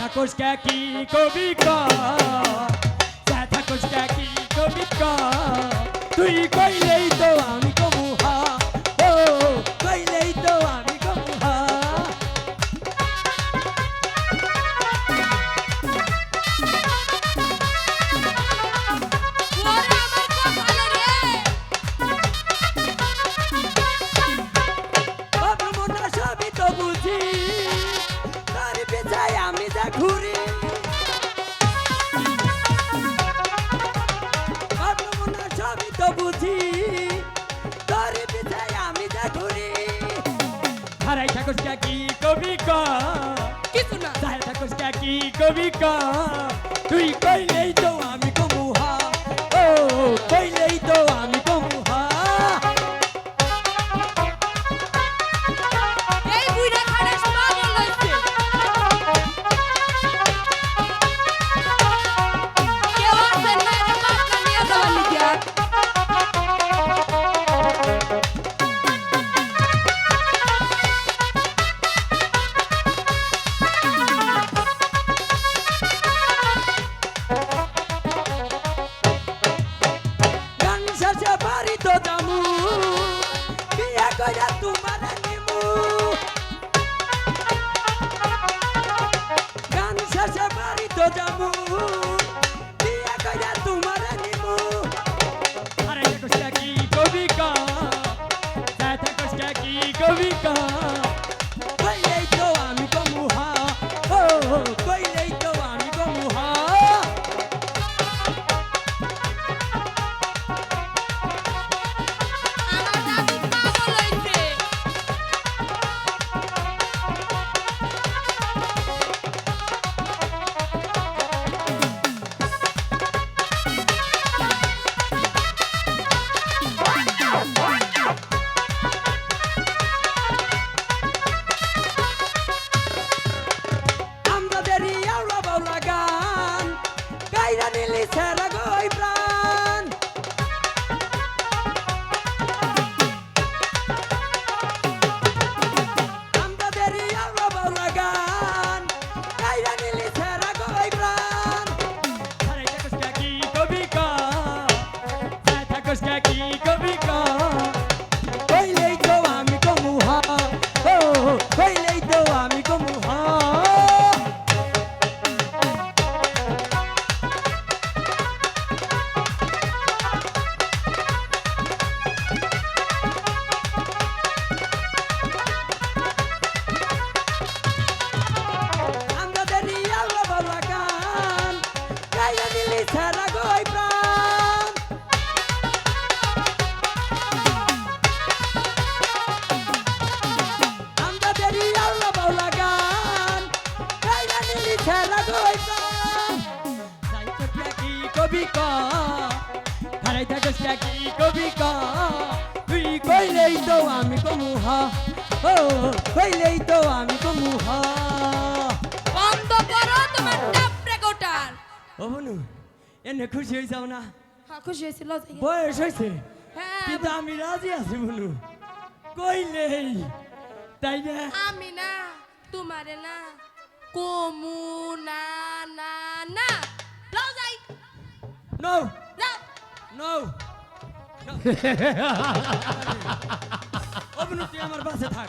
থাকোস কি কবি ক থাকোস কি কবি ক তুই কইলেই তো হারাই থাকুস কি কবি কা? কিছু না চাই থাকুস কি কবি কা? তুই কইলেই তো সারা গই প্রাণ। আমাদের আল্লাহ বাবা গান। গাইয়া দিলি সারা গই প্রাণ। যাইতো কি কবি কা হারাই থাকস কি কবি কা। তুই কইলেই তো আমি কমুহা ও কইলেই তো আমি কমুহা বন্ধ করো তোমার টাপ রেকর্ডার ও বনু এনে খুশি হয়ে যাও না হ্যাঁ খুশি হয়েছিল বয়স হয়েছে হ্যাঁ কিন্তু আমি রাজি আছি বনু কইলেই তাই না আমি না তোমারে না কমু না না না লও যাই নো নো বনু তুই আমার পাশে থাক